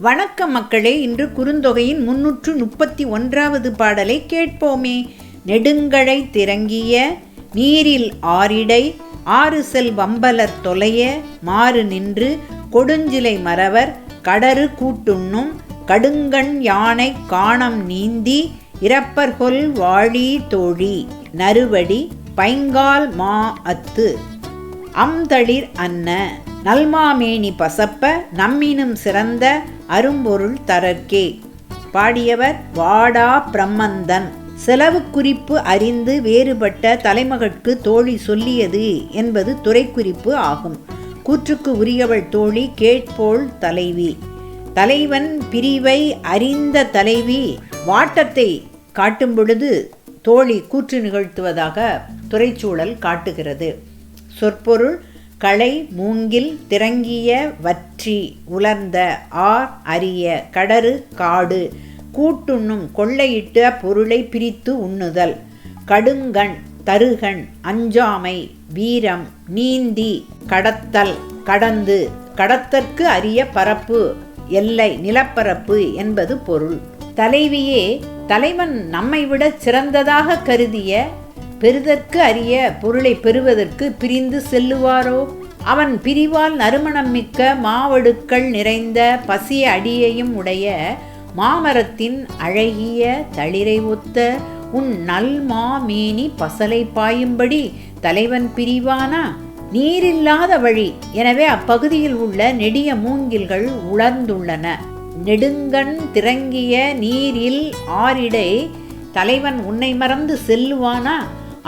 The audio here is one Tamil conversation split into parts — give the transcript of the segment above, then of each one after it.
வணக்கம் மக்களே இன்று குறுந்தொகையின் முன்னூற்று முப்பத்தி ஒன்றாவது பாடலை கேட்போமே. நெடுங்கழை திறங்கிய நீரில் ஆரிடை ஆறு செல் வம்பலர் தொலைய மாறு நின்று கொடுஞ்சிலை மறவர் கடறு கூட்டுண்ணும் கடுங்கண் யானை காணம் நீந்தி இறப்பர்கொல் வாழி தோழி நறுவடி பைங்கால் மா அத்து. அம்தளிர் அன்ன நல்மாமேனி பசப்ப நம்மினும் சிறந்த அரும்பொருள் தரற்கே. பாடியவர் வாடா பிரம்மந்தன். செலவு குறிப்பு அறிந்து வேறுபட்ட தலைமகற்கு தோழி சொல்லியது என்பது துறைக்குறிப்பு ஆகும். கூற்றுக்கு உரியவள் தோழி கேட்போள் தலைவி. தலைவன் பிரிவை அறிந்த தலைவி வாட்டத்தை காட்டும் பொழுது தோழி கூற்று நிகழ்த்துவதாக துறைச்சூழல் காட்டுகிறது. சொற்பொருள் களை மூங்கில் திறங்கிய வற்றி உலர்ந்த ஆர் அரிய கடறு காடு கூட்டுண்ணும் கொள்ளையிட்ட பொருளை பிரித்து உண்ணுதல். கடுங்கண் தருகண் அஞ்சாமை வீரம் நீந்தி கடத்தல் கடந்து கடத்தற்கு அரிய பரப்பு எல்லை நிலப்பரப்பு என்பது பொருள். தலைவியே தலைவன் நம்மை விட சிறந்ததாக கருதிய பெறுதற்கு அறிய பொருளை பெறுவதற்கு பிரிந்து செல்லுவாரோ? அவன் பிரிவால் நறுமணம் மிக்க மாவடுக்கள் நிறைந்த பசிய அடியையும் உடைய மாமரத்தின் அழகிய தளிரை ஒத்த உன் நல் மாமேனி பசலை பாயும்படி தலைவன் பிரிவானா? நீரில்லாத வழி. எனவே அப்பகுதியில் உள்ள நெடிய மூங்கில்கள் உலர்ந்துள்ளன. நெடுங்கண் திறங்கிய நீரில் ஆரிடை தலைவன் உன்னை மறந்து செல்லுவானா?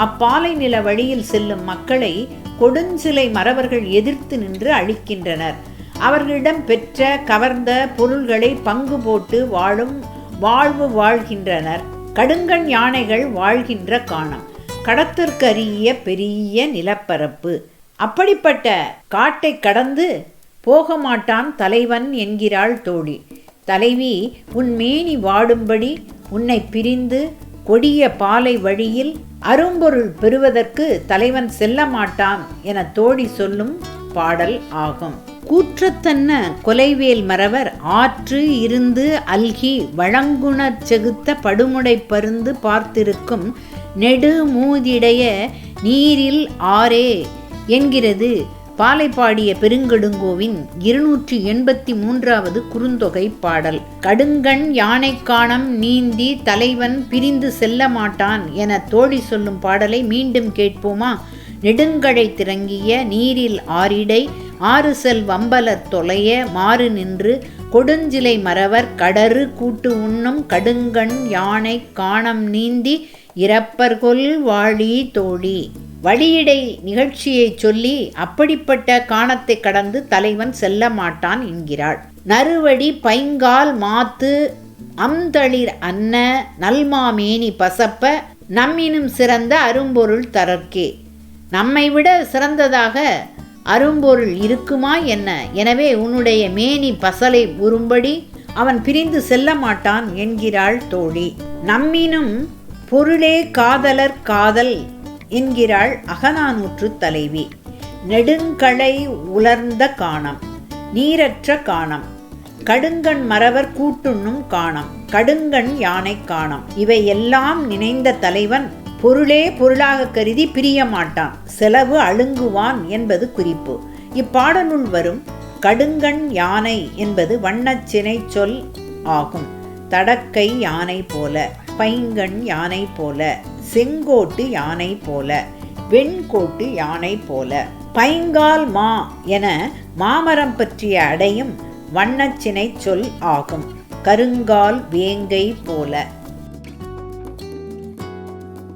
அப்பாலை நில வழியில் செல்லும் மக்களை கொடுஞ்சிலை மறவர்கள் எதிர்த்து நின்று அழிக்கின்றனர். அவர்களிடம் பெற்ற கவர்ந்த பொருள்களை பங்கு போட்டு வாழும் வாழ்வு வாழ்கின்றனர். கடுங்கண் யானைகள் வாழ்கின்ற காணம். கடத்திற்கரிய பெரிய நிலப்பரப்பு. அப்படிப்பட்ட காட்டை கடந்து போக மாட்டான் தலைவன் என்கிறாள் தோழி. தலைவி உன் மேனி வாடும்படி உன்னை பிரிந்து கொடிய பாலை வழியில் அரும்பொருள் பெறுவதற்கு தலைவன் செல்ல மாட்டான் என தோழி சொல்லும் பாடல் ஆகும். கூற்றத்தன்ன கொலைவேல் மறவர் ஆற்று இருந்து அல்கி வழங்குணர் செகுத்த படுமுடை பருந்து பார்த்திருக்கும் நெடு மூதிடைய நீரில் ஆரே என்கிறது பாலை பாடிய பெருங்கடுங்கோவின் இருநூற்றி எண்பத்தி மூன்றாவது குறுந்தொகை பாடல். கடுங்கண் யானைக்கானம் நீந்தி தலைவன் பிரிந்து செல்ல மாட்டான் என தோழி சொல்லும் பாடலை மீண்டும் கேட்போமா? நெடுங்கழை திறங்கிய நீரில் ஆரிடை ஆறு செல் வம்பலர் தொலைய மாறு நின்று கொடுஞ்சிலை மறவர் கடறு கூட்டு உண்ணும் கடுங்கண் யானை காணம் நீந்தி இறப்பர்கொல் வாழி தோழி. வழியிடை நிகழ்ச்சியை சொல்லி அப்படிப்பட்ட காணத்தை கடந்து தலைவன் செல்ல மாட்டான் என்கிறாள். நறுவடி பைங்கால் மாத்து அம்தளிர் அன்ன நல்மாமேனி பசப்ப நம்மினும் சிறந்த அரும்பொருள் தரற்கே. நம்மை விட சிறந்ததாக அரும்பொருள் இருக்குமா என்ன? எனவே உன்னுடைய மேனி பசலை உறும்படி அவன் பிரிந்து செல்ல மாட்டான் என்கிறாள் தோழி. நம்மினும் பொருளே காதலர் காதல் என்கிறாள் அகநானூற்று தலைவி. நெடுங்கலை உலர்ந்த காணம் நீரற்ற காணம் கடுங்கண் மறவர் கூட்டுண்ணும் காணம் கடுங்கண் யானை காணம். இவை எல்லாம் நினைந்த தலைவன் பொருளே பொருளாக கருதி பிரிய மாட்டான் செலவு அழுங்குவான் என்பது குறிப்பு. இப்பாடலுள் வரும் கடுங்கண் யானை என்பது வண்ணச்சினை சொல் ஆகும். தடக்கை யானை போல பைங்கண் யானை போல. செங்கோட்டு யானை போல வெண்கோட்டு யானை போல. பைங்கால் மா என மாமரம் பற்றிய அடையும் வண்ணச்சினை சொல் ஆகும். கருங்கால் வேங்கை போல.